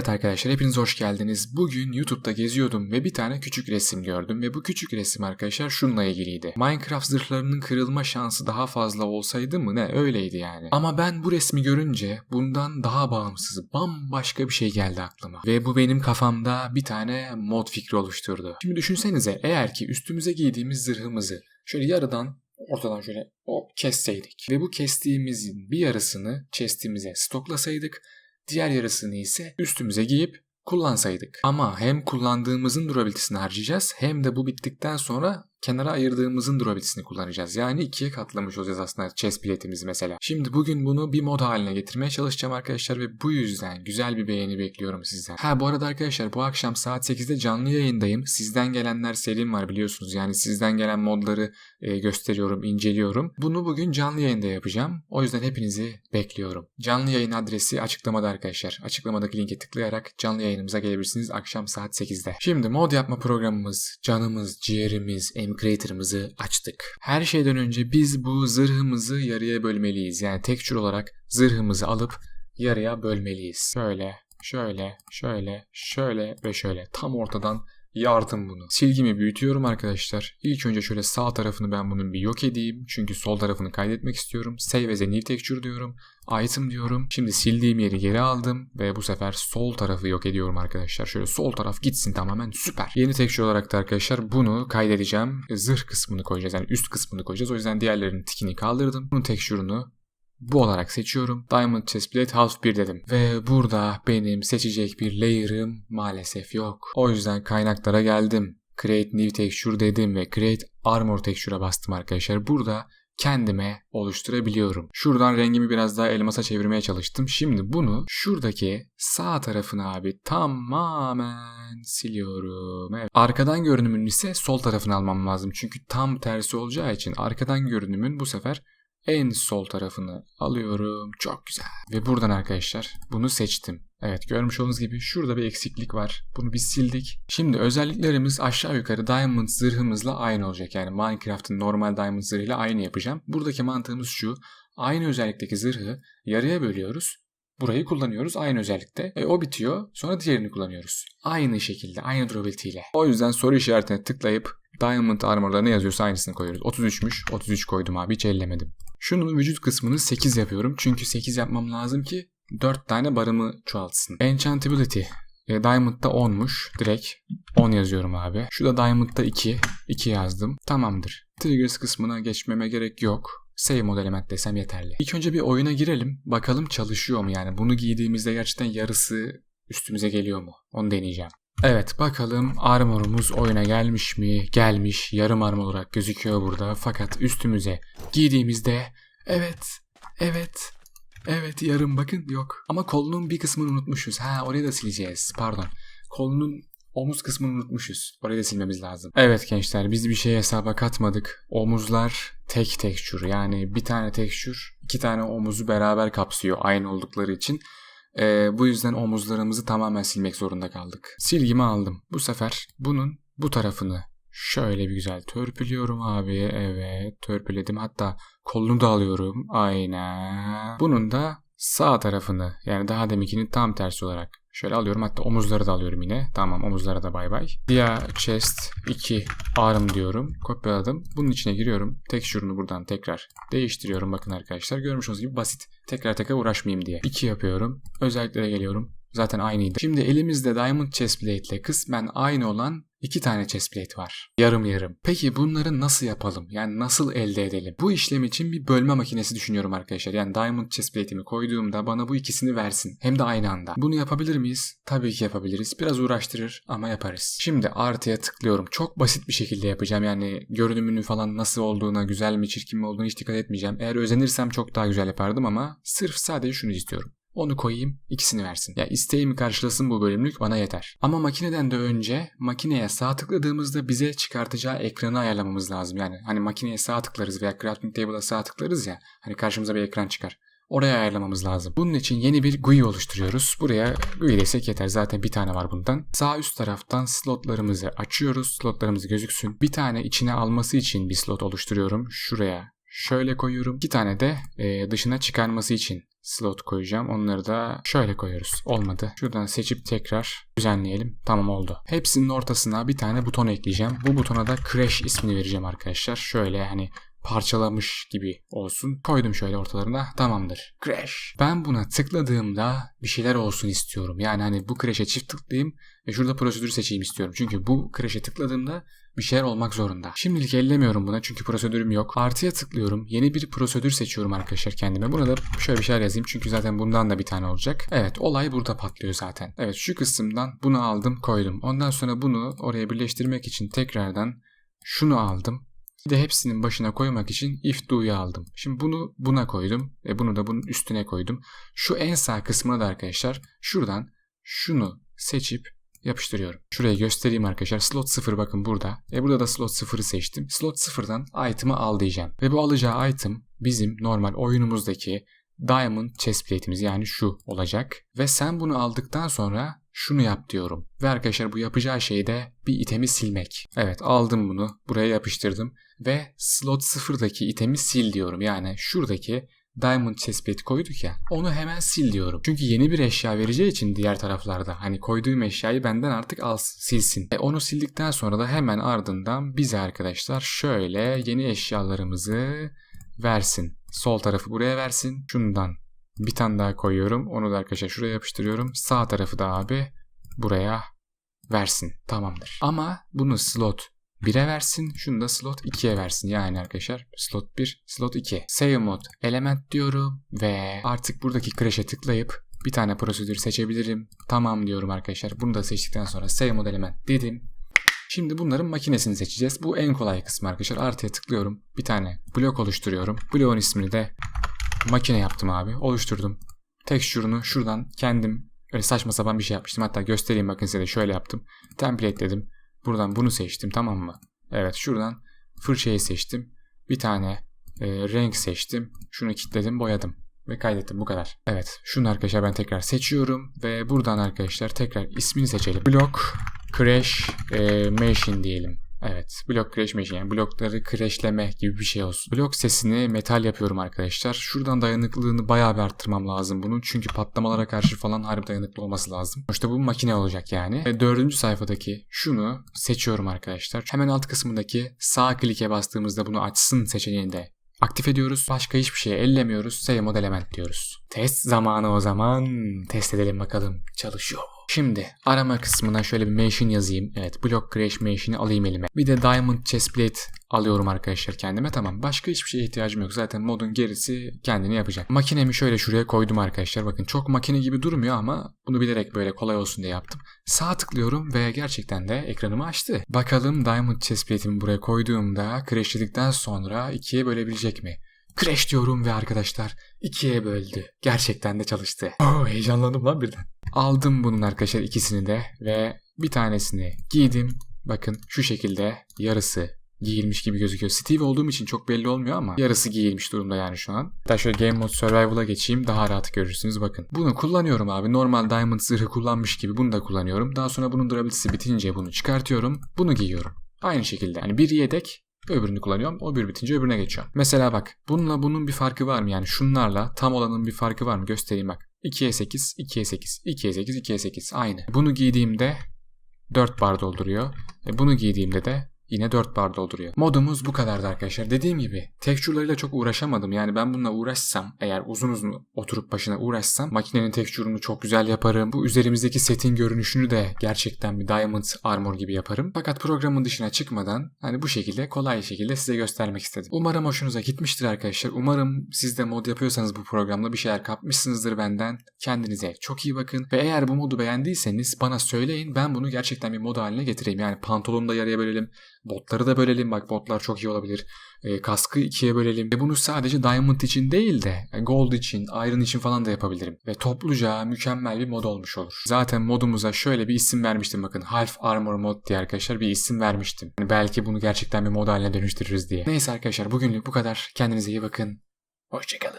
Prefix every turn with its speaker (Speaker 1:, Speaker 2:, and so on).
Speaker 1: Evet arkadaşlar hepiniz hoş geldiniz. Bugün YouTube'da geziyordum ve bir tane küçük resim gördüm ve bu küçük resim arkadaşlar şununla ilgiliydi. Minecraft zırhlarının kırılma şansı daha fazla olsaydı mı ne öyleydi yani. Ama ben bu resmi görünce bundan daha bağımsız bambaşka bir şey geldi aklıma. Ve bu benim kafamda bir tane mod fikri oluşturdu. Şimdi düşünsenize eğer ki üstümüze giydiğimiz zırhımızı şöyle yarıdan ortadan şöyle hop kesseydik. Ve bu kestiğimizin bir yarısını chestimize stoklasaydık diğer yarısını ise üstümüze giyip kullansaydık. Ama hem kullandığımızın durabilitesini harcayacağız hem de bu bittikten sonra kenara ayırdığımızın durabilitesini kullanacağız. Yani ikiye katlamış olacağız aslında chest biletimizi mesela. Şimdi bugün bunu bir mod haline getirmeye çalışacağım arkadaşlar ve bu yüzden güzel bir beğeni bekliyorum sizden. Ha bu arada arkadaşlar bu akşam saat 8'de canlı yayındayım. Sizden gelenler serim var biliyorsunuz. Yani sizden gelen modları e, gösteriyorum, inceliyorum. Bunu bugün canlı yayında yapacağım. O yüzden hepinizi bekliyorum. Canlı yayın adresi açıklamada arkadaşlar. Açıklamadaki linke tıklayarak canlı yayınımıza gelebilirsiniz akşam saat 8'de. Şimdi mod yapma programımız, canımız, ciğerimiz, Creator'ımızı açtık. Her şeyden önce biz bu zırhımızı yarıya bölmeliyiz. Yani tekçür olarak zırhımızı alıp yarıya bölmeliyiz. Şöyle, şöyle, şöyle, şöyle ve şöyle. Tam ortadan yardım bunu. Silgimi büyütüyorum arkadaşlar. İlk önce şöyle sağ tarafını ben bunun bir yok edeyim. Çünkü sol tarafını kaydetmek istiyorum. Save as a new texture diyorum. Item diyorum. Şimdi sildiğim yeri geri aldım ve bu sefer sol tarafı yok ediyorum arkadaşlar. Şöyle sol taraf gitsin tamamen süper. Yeni texture olarak da arkadaşlar bunu kaydedeceğim. Zırh kısmını koyacağız yani üst kısmını koyacağız. O yüzden diğerlerinin tikini kaldırdım. Bunun texture'unu bu olarak seçiyorum. Diamond Chestplate Half 1 dedim. Ve burada benim seçecek bir layer'ım maalesef yok. O yüzden kaynaklara geldim. Create New Texture dedim ve Create Armor Texture'a bastım arkadaşlar. Burada kendime oluşturabiliyorum. Şuradan rengimi biraz daha elmasa çevirmeye çalıştım. Şimdi bunu şuradaki sağ tarafını abi tamamen siliyorum. Evet. Arkadan görünümün ise sol tarafını almam lazım. Çünkü tam tersi olacağı için arkadan görünümün bu sefer en sol tarafını alıyorum. Çok güzel. Ve buradan arkadaşlar bunu seçtim. Evet görmüş olduğunuz gibi şurada bir eksiklik var. Bunu biz sildik. Şimdi özelliklerimiz aşağı yukarı Diamond zırhımızla aynı olacak. Yani Minecraft'ın normal Diamond zırhıyla aynı yapacağım. Buradaki mantığımız şu. Aynı özellikteki zırhı yarıya bölüyoruz. Burayı kullanıyoruz aynı özellikte. E, o bitiyor. Sonra diğerini kullanıyoruz. Aynı şekilde, aynı durability ile. O yüzden soru işaretine tıklayıp Diamond armor'da ne yazıyorsa aynısını koyuyoruz. 33'müş. 33 koydum abi hiç ellemedim. Şunun vücut kısmını 8 yapıyorum. Çünkü 8 yapmam lazım ki 4 tane barımı çoğaltsın. Enchantability. E, Diamond'da 10'muş. Direkt 10 yazıyorum abi. Şu da Diamond'da 2. 2 yazdım. Tamamdır. Triggers kısmına geçmeme gerek yok. Save mod element desem yeterli. İlk önce bir oyuna girelim. Bakalım çalışıyor mu yani. Bunu giydiğimizde gerçekten yarısı üstümüze geliyor mu? Onu deneyeceğim. Evet bakalım armorumuz oyuna gelmiş mi? Gelmiş. Yarım armor olarak gözüküyor burada. Fakat üstümüze giydiğimizde evet, evet, evet yarım bakın yok. Ama kolunun bir kısmını unutmuşuz. Ha orayı da sileceğiz. Pardon. Kolunun omuz kısmını unutmuşuz. Orayı da silmemiz lazım. Evet gençler biz bir şey hesaba katmadık. Omuzlar tek tekstür yani bir tane tekstür iki tane omuzu beraber kapsıyor aynı oldukları için. Ee, bu yüzden omuzlarımızı tamamen silmek zorunda kaldık. Silgimi aldım. Bu sefer bunun bu tarafını şöyle bir güzel törpülüyorum abi. Evet törpüledim. Hatta kolunu da alıyorum. Aynen. Bunun da sağ tarafını yani daha deminkinin tam tersi olarak şöyle alıyorum. Hatta omuzları da alıyorum yine. Tamam omuzlara da bay bay. Diğer chest 2 arm diyorum. Kopyaladım. Bunun içine giriyorum. Tek şurunu buradan tekrar değiştiriyorum. Bakın arkadaşlar görmüş olduğunuz gibi basit. Tekrar tekrar uğraşmayayım diye. 2 yapıyorum. Özelliklere geliyorum. Zaten aynıydı. Şimdi elimizde Diamond Chestplate ile kısmen aynı olan iki tane chestplate var. Yarım yarım. Peki bunları nasıl yapalım? Yani nasıl elde edelim? Bu işlem için bir bölme makinesi düşünüyorum arkadaşlar. Yani Diamond chestplate'imi koyduğumda bana bu ikisini versin. Hem de aynı anda. Bunu yapabilir miyiz? Tabii ki yapabiliriz. Biraz uğraştırır ama yaparız. Şimdi artıya tıklıyorum. Çok basit bir şekilde yapacağım. Yani görünümünü falan nasıl olduğuna, güzel mi, çirkin mi olduğunu hiç dikkat etmeyeceğim. Eğer özenirsem çok daha güzel yapardım ama sırf sadece şunu istiyorum. Onu koyayım ikisini versin. Ya isteğimi karşılasın bu bölümlük bana yeter. Ama makineden de önce makineye sağ tıkladığımızda bize çıkartacağı ekranı ayarlamamız lazım. Yani hani makineye sağ tıklarız veya crafting table'a sağ tıklarız ya hani karşımıza bir ekran çıkar. Oraya ayarlamamız lazım. Bunun için yeni bir GUI oluşturuyoruz. Buraya GUI desek yeter. Zaten bir tane var bundan. Sağ üst taraftan slotlarımızı açıyoruz. Slotlarımız gözüksün. Bir tane içine alması için bir slot oluşturuyorum. Şuraya şöyle koyuyorum. İki tane de e, dışına çıkarması için slot koyacağım. Onları da şöyle koyuyoruz. Olmadı. Şuradan seçip tekrar düzenleyelim. Tamam oldu. Hepsinin ortasına bir tane buton ekleyeceğim. Bu butona da Crash ismini vereceğim arkadaşlar. Şöyle hani parçalamış gibi olsun. Koydum şöyle ortalarına. Tamamdır. Crash. Ben buna tıkladığımda bir şeyler olsun istiyorum. Yani hani bu crash'e çift tıklayayım ve şurada prosedürü seçeyim istiyorum. Çünkü bu crash'e tıkladığımda bir şeyler olmak zorunda. Şimdilik ellemiyorum buna çünkü prosedürüm yok. Artıya tıklıyorum. Yeni bir prosedür seçiyorum arkadaşlar kendime. Buna da şöyle bir şeyler yazayım çünkü zaten bundan da bir tane olacak. Evet olay burada patlıyor zaten. Evet şu kısımdan bunu aldım koydum. Ondan sonra bunu oraya birleştirmek için tekrardan şunu aldım. Bir de hepsinin başına koymak için if do'yu aldım. Şimdi bunu buna koydum ve bunu da bunun üstüne koydum. Şu en sağ kısmına da arkadaşlar şuradan şunu seçip yapıştırıyorum. Şuraya göstereyim arkadaşlar. Slot 0 bakın burada. E burada da slot 0'ı seçtim. Slot 0'dan item'ı al diyeceğim. Ve bu alacağı item bizim normal oyunumuzdaki Diamond chestplate'imiz yani şu olacak. Ve sen bunu aldıktan sonra şunu yap diyorum. Ve arkadaşlar bu yapacağı şey de bir itemi silmek. Evet aldım bunu buraya yapıştırdım. Ve slot 0'daki itemi sil diyorum. Yani şuradaki Diamond chestplate koyduk ya onu hemen sil diyorum. Çünkü yeni bir eşya vereceği için diğer taraflarda hani koyduğum eşyayı benden artık al silsin. E onu sildikten sonra da hemen ardından bize arkadaşlar şöyle yeni eşyalarımızı versin. Sol tarafı buraya versin. Şundan bir tane daha koyuyorum. Onu da arkadaşlar şuraya yapıştırıyorum. Sağ tarafı da abi buraya versin. Tamamdır. Ama bunu slot 1'e versin. Şunu da slot 2'ye versin. Yani arkadaşlar slot 1, slot 2. Save mod element diyorum ve artık buradaki crash'e tıklayıp bir tane prosedür seçebilirim. Tamam diyorum arkadaşlar. Bunu da seçtikten sonra save mod element dedim. Şimdi bunların makinesini seçeceğiz. Bu en kolay kısmı arkadaşlar. Artıya tıklıyorum. Bir tane blok oluşturuyorum. Bloğun ismini de makine yaptım abi. Oluşturdum. Texture'unu şuradan kendim öyle saçma sapan bir şey yapmıştım. Hatta göstereyim bakın size de şöyle yaptım. Template dedim. Buradan bunu seçtim tamam mı? Evet şuradan fırçayı seçtim. Bir tane e, renk seçtim. Şunu kilitledim boyadım. Ve kaydettim bu kadar. Evet şunu arkadaşlar ben tekrar seçiyorum. Ve buradan arkadaşlar tekrar ismini seçelim. Block Crash e, Machine diyelim. Evet. Blok crash machine yani blokları crashleme gibi bir şey olsun. Blok sesini metal yapıyorum arkadaşlar. Şuradan dayanıklılığını bayağı bir arttırmam lazım bunun. Çünkü patlamalara karşı falan harbi dayanıklı olması lazım. İşte bu makine olacak yani. Ve dördüncü sayfadaki şunu seçiyorum arkadaşlar. Hemen alt kısmındaki sağ klike bastığımızda bunu açsın seçeneğini de aktif ediyoruz. Başka hiçbir şey ellemiyoruz. Save mod element diyoruz. Test zamanı o zaman. Test edelim bakalım. Çalışıyor mu? Şimdi arama kısmına şöyle bir machine yazayım. Evet block crash machine'i alayım elime. Bir de diamond chestplate alıyorum arkadaşlar kendime. Tamam başka hiçbir şeye ihtiyacım yok. Zaten modun gerisi kendini yapacak. Makinemi şöyle şuraya koydum arkadaşlar. Bakın çok makine gibi durmuyor ama bunu bilerek böyle kolay olsun diye yaptım. Sağ tıklıyorum ve gerçekten de ekranımı açtı. Bakalım diamond chestplate'imi buraya koyduğumda crashledikten sonra ikiye bölebilecek mi? Crash diyorum ve arkadaşlar ikiye böldü. Gerçekten de çalıştı. Oh, heyecanlandım lan birden. Aldım bunun arkadaşlar ikisini de ve bir tanesini giydim. Bakın şu şekilde yarısı giyilmiş gibi gözüküyor. Steve olduğum için çok belli olmuyor ama yarısı giyilmiş durumda yani şu an. Hatta şöyle Game Mode Survival'a geçeyim daha rahat görürsünüz bakın. Bunu kullanıyorum abi. Normal Diamond zırhı kullanmış gibi bunu da kullanıyorum. Daha sonra bunun durability'si bitince bunu çıkartıyorum. Bunu giyiyorum. Aynı şekilde yani bir yedek öbürünü kullanıyorum. O bir bitince öbürüne geçiyorum. Mesela bak bununla bunun bir farkı var mı? Yani şunlarla tam olanın bir farkı var mı? Göstereyim bak. 2'ye 8, 2'ye 8, 2'ye 8, 2'ye 8 aynı. Bunu giydiğimde 4 bar dolduruyor. E bunu giydiğimde de yine 4 bar dolduruyor. Modumuz bu kadardı arkadaşlar. Dediğim gibi tekstürleriyle çok uğraşamadım. Yani ben bununla uğraşsam eğer uzun uzun oturup başına uğraşsam makinenin tekstürünü çok güzel yaparım. Bu üzerimizdeki setin görünüşünü de gerçekten bir Diamond Armor gibi yaparım. Fakat programın dışına çıkmadan hani bu şekilde kolay şekilde size göstermek istedim. Umarım hoşunuza gitmiştir arkadaşlar. Umarım siz de mod yapıyorsanız bu programla bir şeyler kapmışsınızdır benden. Kendinize çok iyi bakın. Ve eğer bu modu beğendiyseniz bana söyleyin. Ben bunu gerçekten bir mod haline getireyim. Yani pantolonu da yarıya bölelim. Botları da bölelim. Bak botlar çok iyi olabilir. E, kaskı ikiye bölelim. Ve bunu sadece Diamond için değil de e, Gold için, Iron için falan da yapabilirim. Ve topluca mükemmel bir mod olmuş olur. Zaten modumuza şöyle bir isim vermiştim bakın. Half Armor Mod diye arkadaşlar bir isim vermiştim. Yani belki bunu gerçekten bir mod haline dönüştürürüz diye. Neyse arkadaşlar bugünlük bu kadar. Kendinize iyi bakın. Hoşçakalın.